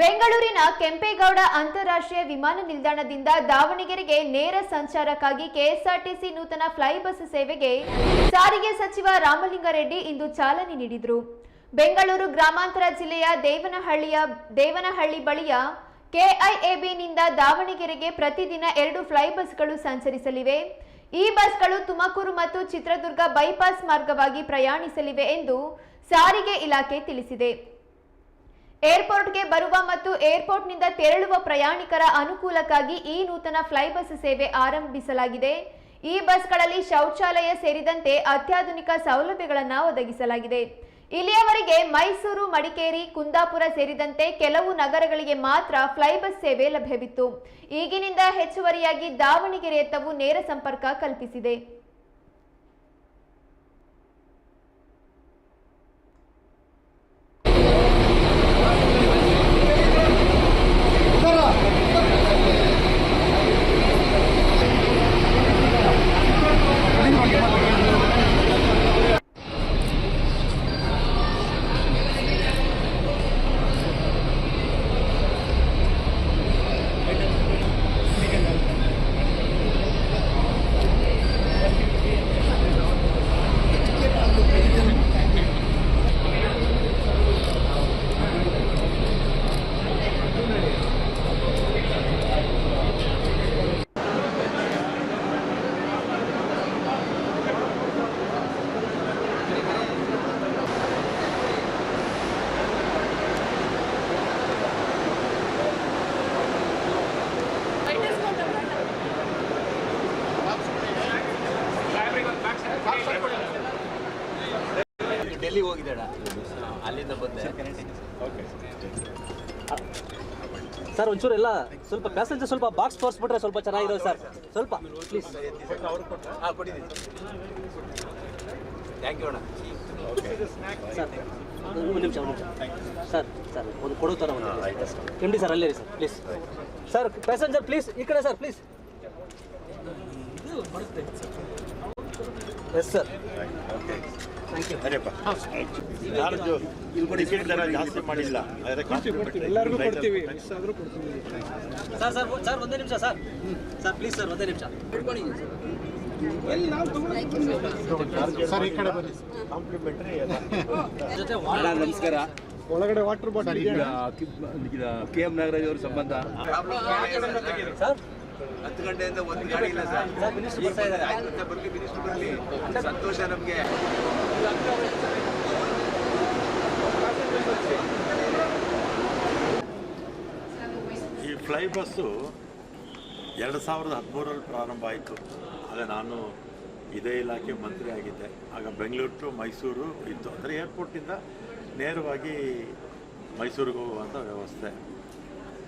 ಬೆಂಗಳೂರಿನ ಕೆಂಪೇಗೌಡ ಅಂತಾರಾಷ್ಟ್ರೀಯ ವಿಮಾನ ನಿಲ್ದಾಣದಿಂದ ದಾವಣಗೆರೆಗೆ ನೇರ ಸಂಚಾರಕ್ಕಾಗಿ ಕೆಎಸ್ಆರ್ಟಿಸಿ ನೂತನ ಫ್ಲೈ ಬಸ್ ಸೇವೆಗೆ ಸಾರಿಗೆ ಸಚಿವ ರಾಮಲಿಂಗಾರೆಡ್ಡಿ ಇಂದು ಚಾಲನೆ ನೀಡಿದರು. ಬೆಂಗಳೂರು ಗ್ರಾಮಾಂತರ ಜಿಲ್ಲೆಯ ದೇವನಹಳ್ಳಿಯ, ದೇವನಹಳ್ಳಿ ಬಳಿಯ ಕೆಐಎಬಿನಿಂದ ದಾವಣಗೆರೆಗೆ ಪ್ರತಿದಿನ ಎರಡು ಫ್ಲೈ ಬಸ್ಗಳು ಸಂಚರಿಸಲಿವೆ. ಈ ಬಸ್ಗಳು ತುಮಕೂರು ಮತ್ತು ಚಿತ್ರದುರ್ಗ ಬೈಪಾಸ್ ಮಾರ್ಗವಾಗಿ ಪ್ರಯಾಣಿಸಲಿವೆ ಎಂದು ಸಾರಿಗೆ ಇಲಾಖೆ ತಿಳಿಸಿದೆ. ಏರ್ಪೋರ್ಟ್ಗೆ ಬರುವ ಮತ್ತು ಏರ್ಪೋರ್ಟ್ನಿಂದ ತೆರಳುವ ಪ್ರಯಾಣಿಕರ ಅನುಕೂಲಕ್ಕಾಗಿ ಈ ನೂತನ ಫ್ಲೈ ಬಸ್ ಸೇವೆ ಆರಂಭಿಸಲಾಗಿದೆ. ಈ ಬಸ್ಗಳಲ್ಲಿ ಶೌಚಾಲಯ ಸೇರಿದಂತೆ ಅತ್ಯಾಧುನಿಕ ಸೌಲಭ್ಯಗಳನ್ನು ಒದಗಿಸಲಾಗಿದೆ. ಇಲ್ಲಿಯವರೆಗೆ ಮೈಸೂರು, ಮಡಿಕೇರಿ, ಕುಂದಾಪುರ ಸೇರಿದಂತೆ ಕೆಲವು ನಗರಗಳಿಗೆ ಮಾತ್ರ ಫ್ಲೈ ಬಸ್ ಸೇವೆ ಲಭ್ಯವಿತ್ತು. ಈಗಿನಿಂದ ಹೆಚ್ಚುವರಿಯಾಗಿ ದಾವಣಗೆರೆಯತ್ತವು ನೇರ ಸಂಪರ್ಕ ಕಲ್ಪಿಸಿದೆ. ಡೆಲ್ಲಿ ಹೋಗಿದ್ದಾಡ? ಅಲ್ಲಿಂದ ಬಂದೆ. ಸರ್ ಒಂಚೂರು ಎಲ್ಲ ಸ್ವಲ್ಪ ಪ್ಯಾಸೆಂಜರ್ ಸ್ವಲ್ಪ ಬಾಕ್ಸ್ ತೋರಿಸ್ಬಿಟ್ರೆ ಸ್ವಲ್ಪ ಚೆನ್ನಾಗಿರೋ ಸರ್. ಸ್ವಲ್ಪ ಪ್ಲೀಸ್ ಥ್ಯಾಂಕ್ ಯು ಅಣ್ಣ. ಸರ್ ಒಂದು ನಿಮಿಷ ಒಂದು ನಿಮಿಷ. ಸರ್ ಸರ್ ಒಂದು ಕೊಡೋ ಥರ ಒಂದು ಎಂ ಡಿ ಸರ್ ಅಲ್ಲೇ ರೀ sir please sir passenger please ಈ ಕಡೆ ಸರ್ ಪ್ಲೀಸ್ ಎಸ್ ಸರ್ ಜಾಸ್ತಿ ಮಾಡಿಲ್ಲ. ಎಲ್ಲರಿಗೂ ಕೊಡ್ತೀವಿ. ಸರ್ ಸರ್ ಸರ್ ಒಂದೇ ನಿಮಿಷ ಸರ್ ಸರ್ ಪ್ಲೀಸ್ ಸರ್ ಒಂದೇ ನಿಮಿಷ. ಸರ್ ಈ ಕಡೆ ಬನ್ನಿ. ಕಾಂಪ್ಲಿಮೆಂಟ್ರಿ ಜೊತೆ ನಮಸ್ಕಾರ. ಒಳಗಡೆ water bottle K M Nagaraj ಅವ್ರ ಸಂಬಂಧ? ಸರ್ ಹತ್ತು ಗಂಟೆಯಿಂದ ಒಂದು ಗಾಡಿ ಇಲ್ಲ ಸರ್. ಸರ್ ಮಿನಿಸ್ಟರ್ ಬರ್ತಾ ಇದ್ದಾರೆ. ಆಯ್ತು ಬರ್ಲಿ ಮಿನಿಸ್ಟರ್ ಬರಲಿ. ಸಂತೋಷ ನಮಗೆ. ಈ ಫ್ಲೈ ಬಸ್ಸು ಎರಡು ಸಾವಿರದ ಹದಿಮೂರರಲ್ಲಿ ಪ್ರಾರಂಭ ಆಯಿತು. ಆಗ ನಾನು ಇದೇ ಇಲಾಖೆ ಮಂತ್ರಿ ಆಗಿದ್ದೆ. ಆಗ ಬೆಂಗಳೂರು ಟು ಮೈಸೂರು ಇತ್ತು. ಅಂದರೆ ಏರ್ಪೋರ್ಟಿಂದ ನೇರವಾಗಿ ಮೈಸೂರಿಗೆ ಹೋಗುವಂಥ ವ್ಯವಸ್ಥೆ.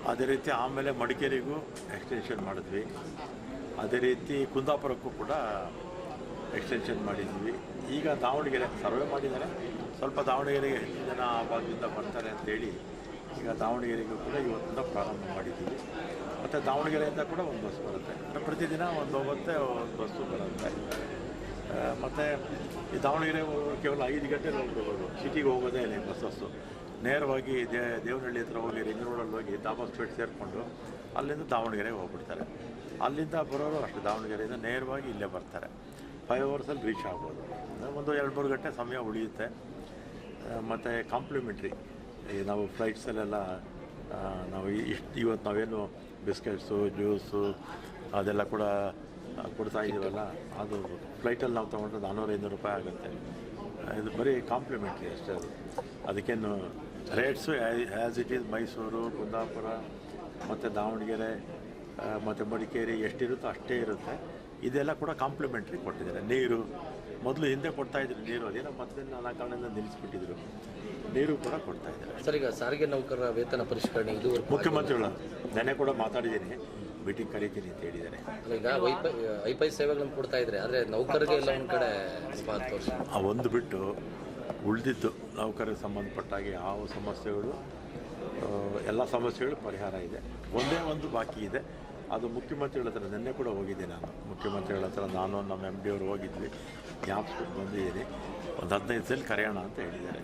ಅದೇ ರೀತಿ ಆಮೇಲೆ ಮಡಿಕೇರಿಗೂ ಎಕ್ಸ್ಟೆನ್ಷನ್ ಮಾಡಿದ್ವಿ. ಅದೇ ರೀತಿ ಕುಂದಾಪುರಕ್ಕೂ ಕೂಡ ಎಕ್ಸ್ಟೆನ್ಷನ್ ಮಾಡಿದ್ವಿ. ಈಗ ದಾವಣಗೆರೆ ಸರ್ವೆ ಮಾಡಿದ್ದಾರೆ. ಸ್ವಲ್ಪ ದಾವಣಗೆರೆಗೆ ಹೆಚ್ಚು ಜನ ಆ ಭಾಗದಿಂದ ಬರ್ತಾರೆ ಅಂತೇಳಿ ಈಗ ದಾವಣಗೆರೆಗೂ ಕೂಡ ಇವತ್ತಿಂದ ಪ್ರಾರಂಭ ಮಾಡಿದ್ದೀವಿ. ಮತ್ತು ದಾವಣಗೆರೆಯಿಂದ ಕೂಡ ಒಂದು ಬಸ್ ಬರುತ್ತೆ. ಪ್ರತಿದಿನ ಒಂದು ಹೋಗುತ್ತೆ, ಒಂದು ಬಸ್ಸು ಬರುತ್ತೆ. ಮತ್ತು ಈ ದಾವಣಗೆರೆ ಕೇವಲ ಐದು ಗಂಟೆ ಹೋಗ್ಬೋದು ಸಿಟಿಗೆ ಹೋಗೋದೇ ಇಲ್ಲ ಬಸ್ ಬಸ್ಸಸ್ಸು ನೇರವಾಗಿ ದೇ, ದೇವನಹಳ್ಳಿ ಹತ್ರ ಹೋಗಿ ರಿಂಗ್ ರೋಡಲ್ಲಿ ಹೋಗಿ ಸ್ಟ್ರೀಟ್ ಸೇರಿಕೊಂಡು ಅಲ್ಲಿಂದ ದಾವಣಗೆರೆಗೆ ಹೋಗ್ಬಿಡ್ತಾರೆ. ಅಲ್ಲಿಂದ ಬರೋರು ಅಷ್ಟು ದಾವಣಗೆರೆಯಿಂದ ನೇರವಾಗಿ ಇಲ್ಲೇ ಬರ್ತಾರೆ. ಫೈವ್ ಅವರ್ಸಲ್ಲಿ ರೀಚ್ ಆಗ್ಬೋದು. ಒಂದು ಎರಡು ಮೂರು ಗಂಟೆ ಸಮಯ ಉಳಿಯುತ್ತೆ. ಮತ್ತು ಕಾಂಪ್ಲಿಮೆಂಟ್ರಿ ನಾವು ಫ್ಲೈಟ್ಸಲ್ಲೆಲ್ಲ ನಾವು ಇಷ್ಟು, ಇವತ್ತು ನಾವೇನು ಬಿಸ್ಕೆಟ್ಸು, ಜ್ಯೂಸು, ಅದೆಲ್ಲ ಕೂಡ ಕೊಡ್ತಾ ಇದ್ದೀವಲ್ಲ, ಅದು ಫ್ಲೈಟಲ್ಲಿ ನಾವು ತೊಗೊಂಡ್ರೆ ನಾನ್ನೂರು ಐನೂರು ರೂಪಾಯಿ ಆಗುತ್ತೆ. ಇದು ಬರೀ ಕಾಂಪ್ಲಿಮೆಂಟ್ರಿ ಅಷ್ಟೇ ಅದು. ಅದಕ್ಕೇನು rates as it is Mysuru Kundapura ಮತ್ತು ದಾವಣಗೆರೆ ಮತ್ತು ಮಡಿಕೇರಿ ಎಷ್ಟಿರುತ್ತೋ ಅಷ್ಟೇ ಇರುತ್ತೆ. ಇದೆಲ್ಲ ಕೂಡ ಕಾಂಪ್ಲಿಮೆಂಟ್ರಿ ಕೊಟ್ಟಿದ್ದಾರೆ. ನೀರು ಮೊದಲು ಹಿಂದೆ ಕೊಡ್ತಾ ಇದ್ರು ನೀರು ಅದೇನೋ ಮತ್ತೆ ನಾನಾ ಕಾರಣದಿಂದ ನಿಲ್ಲಿಸ್ಬಿಟ್ಟಿದ್ರು. ನೀರು ಕೂಡ ಕೊಡ್ತಾ ಇದ್ದಾರೆ. ಸರ್ ಈಗ ಸಾರಿಗೆ ನೌಕರರ ವೇತನ ಪರಿಷ್ಕರಣೆ ಇದು ಮುಖ್ಯಮಂತ್ರಿಗಳು ನೆನೆ ಕೂಡ ಮಾತಾಡಿದ್ದೀನಿ. ಮೀಟಿಂಗ್ ಕರೀತೀನಿ ಅಂತ ಹೇಳಿದ್ದಾರೆ. ಈಗ ವೈಫೈ ವೈಫೈ ಸೇವೆಗಳನ್ನು ಕೊಡ್ತಾ ಇದ್ದಾರೆ ಆದರೆ ನೌಕರರಿಗೆ ಎಲ್ಲ ಒಂದು ಕಡೆ ಆ ಒಂದು ಬಿಟ್ಟು ಉಳಿದಿದ್ದು ನೌಕರರಿಗೆ ಸಂಬಂಧಪಟ್ಟಾಗೆ ಯಾವ ಸಮಸ್ಯೆಗಳು ಎಲ್ಲ ಸಮಸ್ಯೆಗಳು ಪರಿಹಾರ ಇದೆ. ಒಂದೇ ಒಂದು ಬಾಕಿ ಇದೆ. ಅದು ಮುಖ್ಯಮಂತ್ರಿಗಳ ಹತ್ರ, ನಿನ್ನೆ ಕೂಡ ಹೋಗಿದ್ದೆ ನಾನು. ಮುಖ್ಯಮಂತ್ರಿಗಳ ಹತ್ರ ನಾನು, ನಮ್ಮ ಎಂ ಡಿ ಅವರು ಹೋಗಿದ್ವಿ. ಜ್ಞಾಪಿಸ್ಬಿಟ್ಟು ಬಂದಿದ್ದೀನಿ. ಒಂದು ಹದಿನೈದು ಸಲ ಕರೆಯೋಣ ಅಂತ ಹೇಳಿದ್ದಾರೆ.